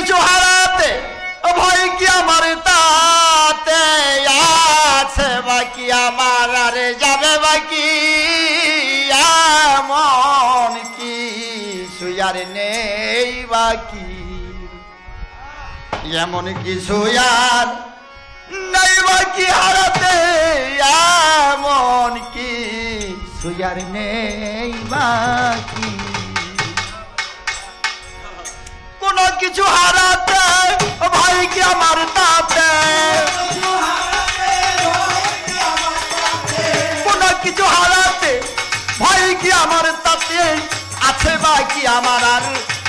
কিছু হারাতে ভয় কি আমার তাতে আছে বাকি আমার, আরে যাবে বাকি মন কি সুয়ার নেই বাকি এমন কিছু আর নেই বাকি হারাতে? এমন কি সুয়ার নেই বাকি কিছু হারাতে ভাই কি আমার তাতে। কোন কিছু হারাতে ভাই কি আমার তাতে। আছে বাকি আমার আর,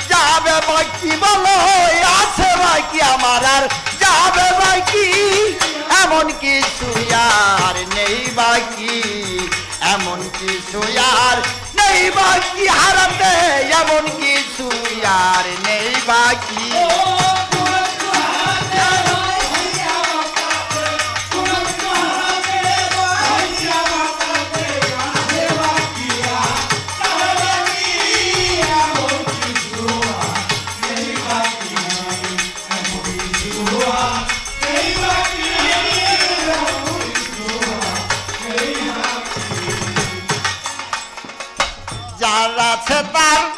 যাবে বাকি বলো, আছে বাকি আমার আর, যাবে বাকি এমন কিছু আর নেই বাকি এমন কিছু আর নেই বাকি হারাতে, এমন কিছু আর নেই বাকি যার আছে তার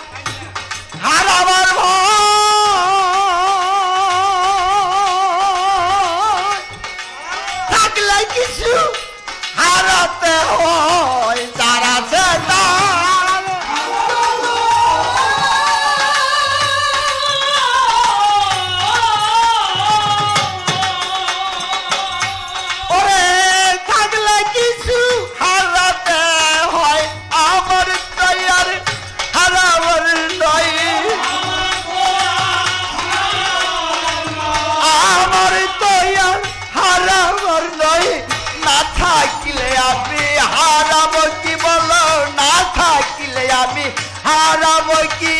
হারাবো কি?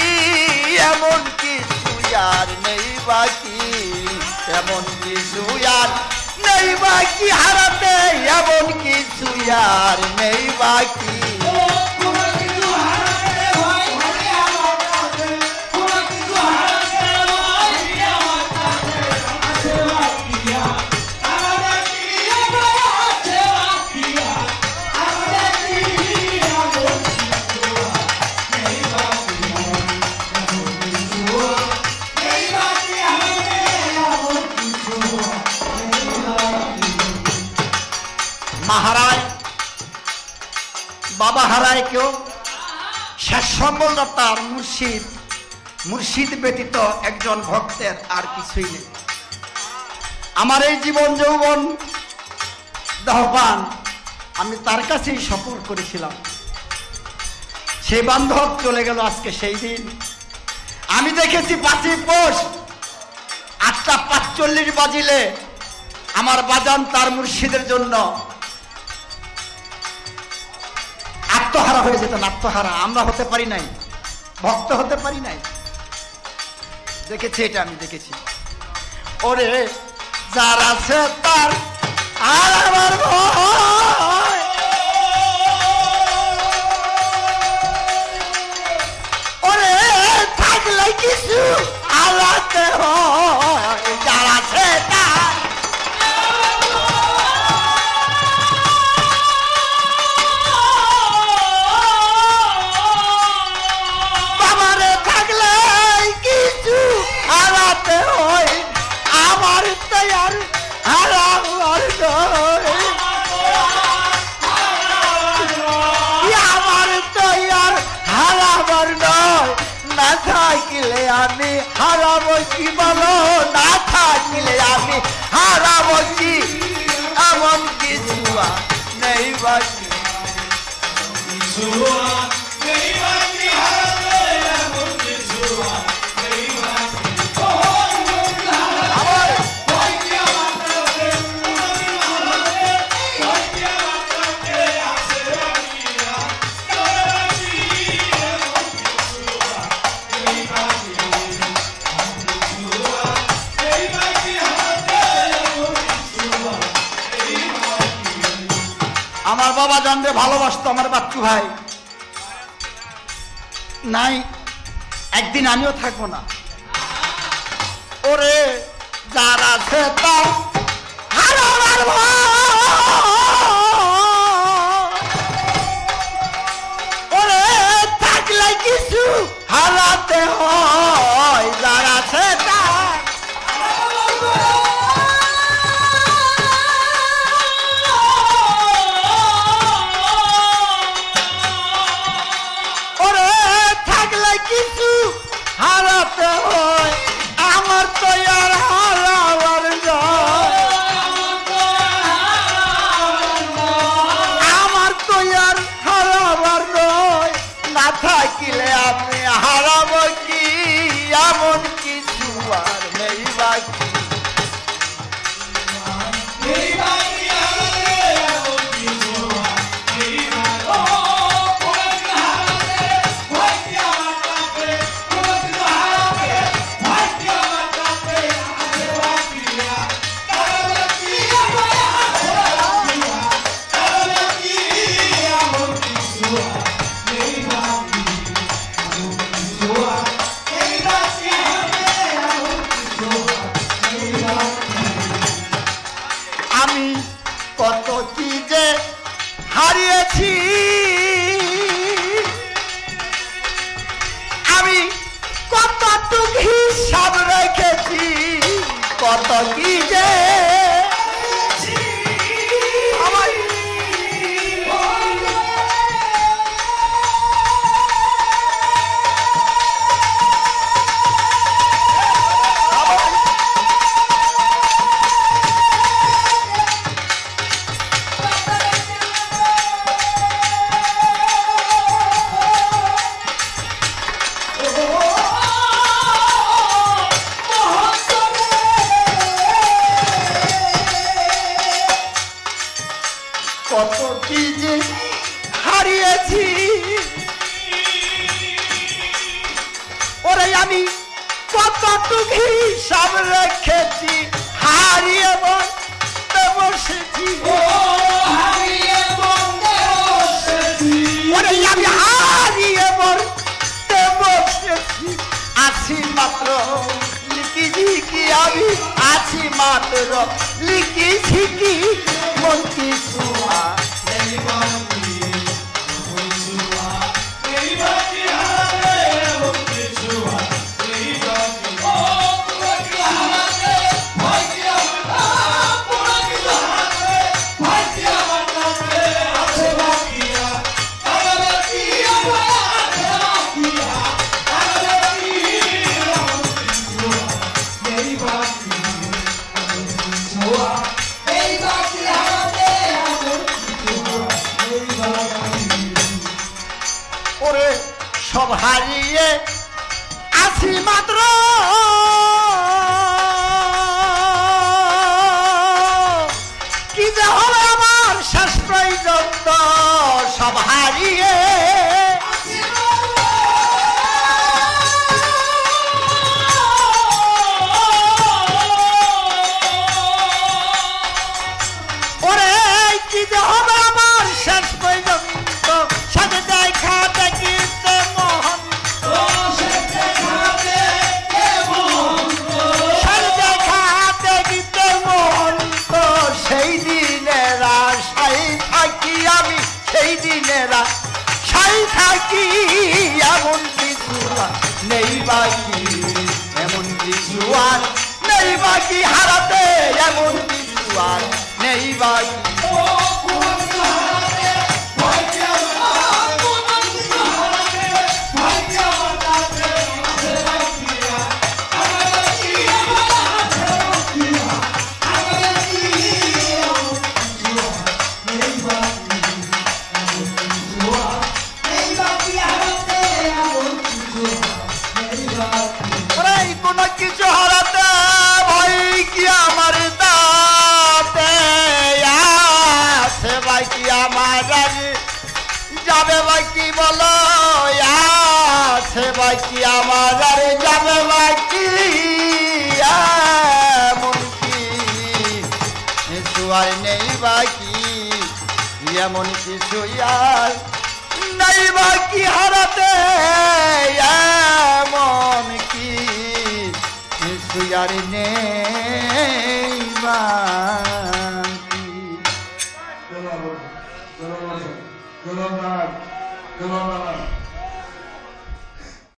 এমন কিছু আর নেই বাকি। এমন কিছু আর নেই বাকি। হারাতে এমন কিছু আর নেই বাকি। বাবা হারায় কেউ? শেষ সম্বলটা তার মুর্শিদ মুর্শিদ ব্যতীত একজন ভক্তের আর কিছুই নেই। আমার এই জীবন যৌবন দহপান আমি তার কাছেই সফর করেছিলাম। সে বান্ধব চলে গেল আজকে সেই দিন। আমি দেখেছি পাঁচই পোষ, আটটা পাঁচচল্লিশ বাজিলে আমার বাজান তার মুর্শিদের জন্য আত্মহারা হয়ে যেতেন আত্মহারা আমরা হতে পারি নাই, ভক্ত হতে পারি নাই। দেখেছি এটা, আমি দেখেছি। ওরে, যারা আছে তার আর আমার আমি হারাবো কি বলো না বাবা ভালোবাসতো আমার বাচ্চু ভাই। নাই, একদিন আমিও থাকব না। ওরে, যার ওরে, থাকলে কিছু হারাতে হয়। কতটুক হিসাব রেখেছি হারিয়ে বলতে বসেছি। ওরে আমি হারিয়ে বলতে বসেছি। আছি মাত্র লিখি কি আমি আছি মাত্র লিখেছি আছি দিনের, সাই থাকি এমন কিছু নেই বাকি, এমন কিছু আর নেই বাকি, হারাতে এমন কিছু আর নেই বাকি। যাবে বাকি বলো? সে বাকি আমার? আরে যাবে বাকি কিছু আর নেই বাকি এমন কিছু আর নেই বাকি হারাতে? এমন কি? কিছু আর নেই বা Good on, man. Good on, man.